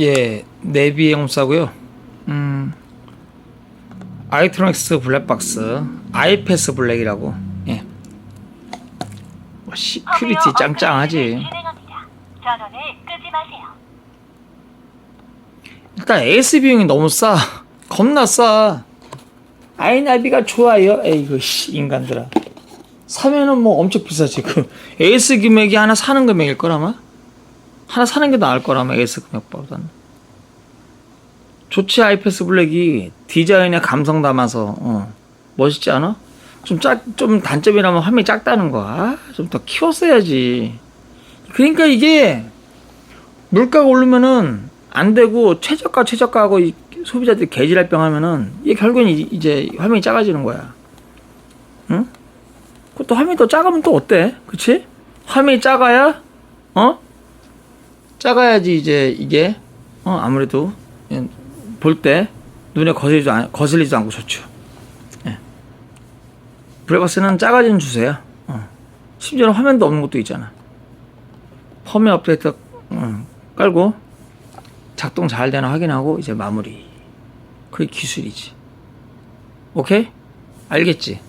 예, 내비 영사고요. 음, 아이트로닉스 블랙박스, 아이패스 블랙이라고. 예. 뭐 시큐리티 짱짱하지. 일단 AS 비용이 너무 싸. 겁나 싸. 아이나비가 좋아요. 에이그 씨 인간들아. 사면은 뭐 엄청 비싸지. 그 AS 금액이 하나 사는 금액일 거라마. 하나 사는 게 나을 거라마 AS 금액보다는. 좋지 아이패스 블랙이 디자인에 감성 담아서 어, 멋있지 않아? 좀 작, 좀 단점이라면 화면이 작다는 거야. 아, 좀더 키웠어야지. 그러니까 이게 물가가 오르면은 안 되고 최저가 최저가하고 이 소비자들이 개질할 병 하면은 이게 결국엔 이- 이제 화면이 작아지는 거야. 응? 그것도 화면이 더 작으면 또 어때? 그치? 화면이 작아야 어? 작아야지 이제 이게 어 아무래도 볼 때 눈에 거슬리지, 않, 거슬리지 않고 좋죠. 예. 브레버스는 작아지는 주세요. 어. 심지어는 화면도 없는 것도 있잖아. 펌웨어 업데이트 음, 깔고 작동 잘 되나 확인하고 이제 마무리. 그게 기술이지. 오케이? 알겠지?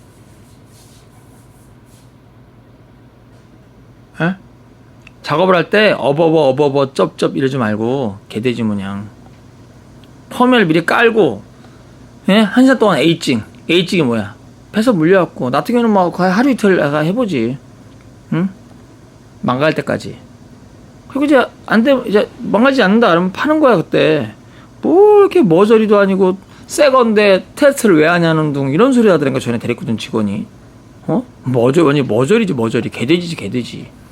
작업을 할 때 어버버 어버버 쩝쩝 이러지 말고 개돼지 모양. 펌웨어를 미리 깔고 예? 한 시간 동안 에이징. 에이징이 뭐야? 패서 물려갖고. 나 같은 경우는 뭐 거의 하루 이틀 내가 해보지. 응? 망갈 때까지. 그리고 이제 안돼 이제 망가지지 않는다 그러면 파는 거야 그때. 뭐 이렇게 머저리도 아니고 새 건데 테스트를 왜 하냐는 둥 이런 소리 하더라니까 전에 데리고던 직원이. 어? 머저 아니 머저리지 머저리. 개돼지지 개돼지. 응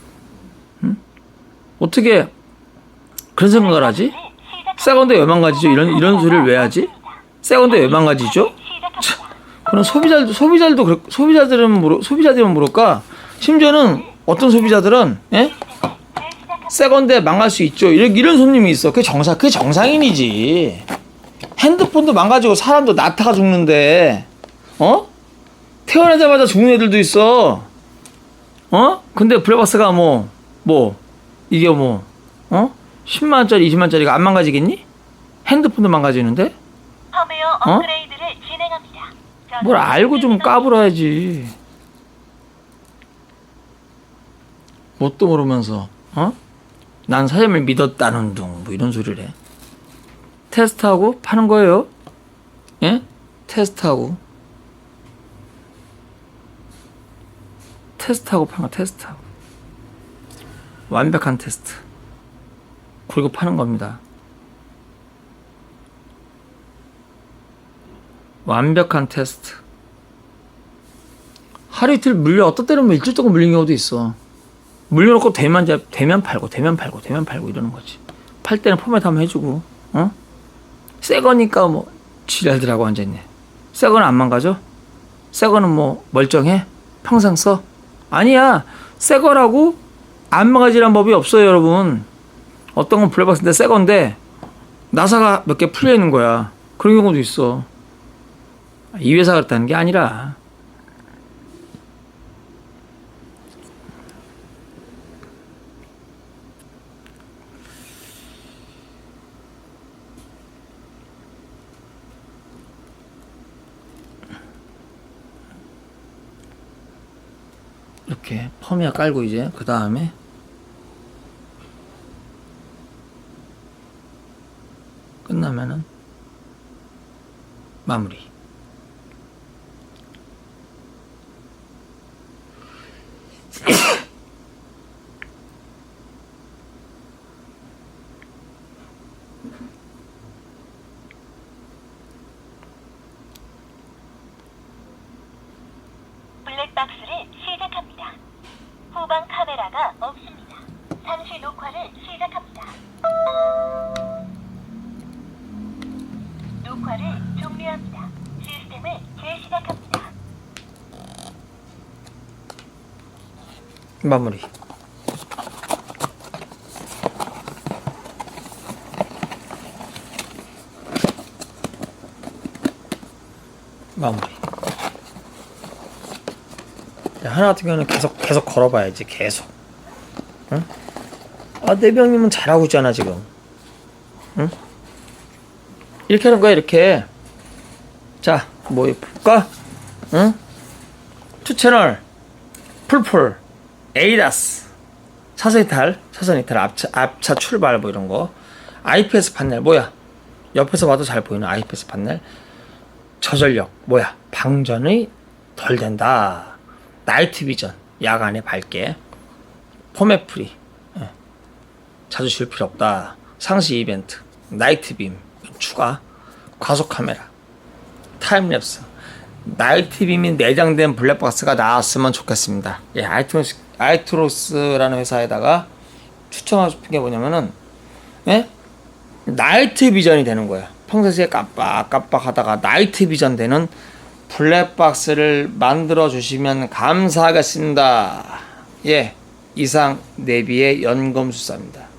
어떻게 그런 생각을 하지? 새 건데 왜 망가지죠? 이런 이런 소리를 왜 하지? 새 건데 왜 망가지죠? 시작합니다. 그런 소비자 소비자들도 그렇- 소비자들은 모르 소비자들은 모를까? 심지어는 어떤 소비자들은 예? 새건데 망할 수 있죠. 이런 이런 손님이 있어. 그게 정상 그게 정상인이지. 핸드폰도 망가지고 사람도 나타가 죽는데 어? 태어나자마자 죽는 애들도 있어. 어? 근데 브레바스가 뭐 뭐 이게 뭐 어 10만 원짜리 20만 원짜리가 안 망가지겠니 핸드폰도 망가지는데 펌웨어 어? 업그레이드를 진행합니다. 뭘 알고 좀. 까불어야지. 뭣도 모르면서, 어? 난 사장님을 믿었다는 둥, 뭐 이런 소리를 해. 테스트하고 파는 거예요. 예? 테스트하고. 테스트하고 파는 거, 테스트하고. 완벽한 테스트. 그리고 파는 겁니다. 완벽한 테스트. 하루 이틀 물려 어떤 때는 뭐 일주일 동안 물린 경우도 있어. 물려놓고 이제 되면 팔고 되면 팔고 되면 팔고 이러는 거지. 팔 때는 포맷 한번 해주고, 어? 새 거니까 뭐 지랄들하고 앉아있네. 새 거는 안 망가져? 새 거는 뭐 멀쩡해? 평생 써? 아니야. 새 거라고 안 망가지란 법이 없어요, 여러분. 어떤 건 블랙박스인데 새 건데 나사가 몇 개 풀려 있는 거야. 그런 경우도 있어. 이 회사가 그렇다는 게 아니라 이렇게 펌이야 깔고 이제 그 다음에 끝나면은 마무리. 블랙박스를 시작합니다. 후방 카메라가 없습니다. 상시 녹화를 시작합니다. 마무리. 마무리. 야, 하나 같은 경우는 계속 계속 걸어봐야지 계속. 응? 아 내병님은 잘하고 있잖아 지금. 응? 이렇게 하는 거야 이렇게 자뭐 볼까 응? 투 채널 풀풀 에이다스 차선 이탈 차선 이탈 앞차, 앞차 출발 뭐 이런 거. IPS 판넬 뭐야? 옆에서 봐도 잘 보이는 IPS 판넬. 저전력 뭐야? 방전이 덜 된다. 나이트 비전 야간에 밝게. 포맷 프리 예. 자주 쉴 필요 없다. 상시 이벤트 나이트 빔 추가. 과속 카메라 타임랩스. 나이트 빔이 내장된 블랙박스가 나왔으면 좋겠습니다. 예 아이트로스, 아이트로스라는 회사에다가 추천하고 싶은 게 뭐냐면은 예? 나이트 비전이 되는 거야. 평소에 깜빡깜빡 하다가 나이트 비전 되는 블랙박스를 만들어 주시면 감사하겠습니다. 예. 이상 내비의 연금술사입니다.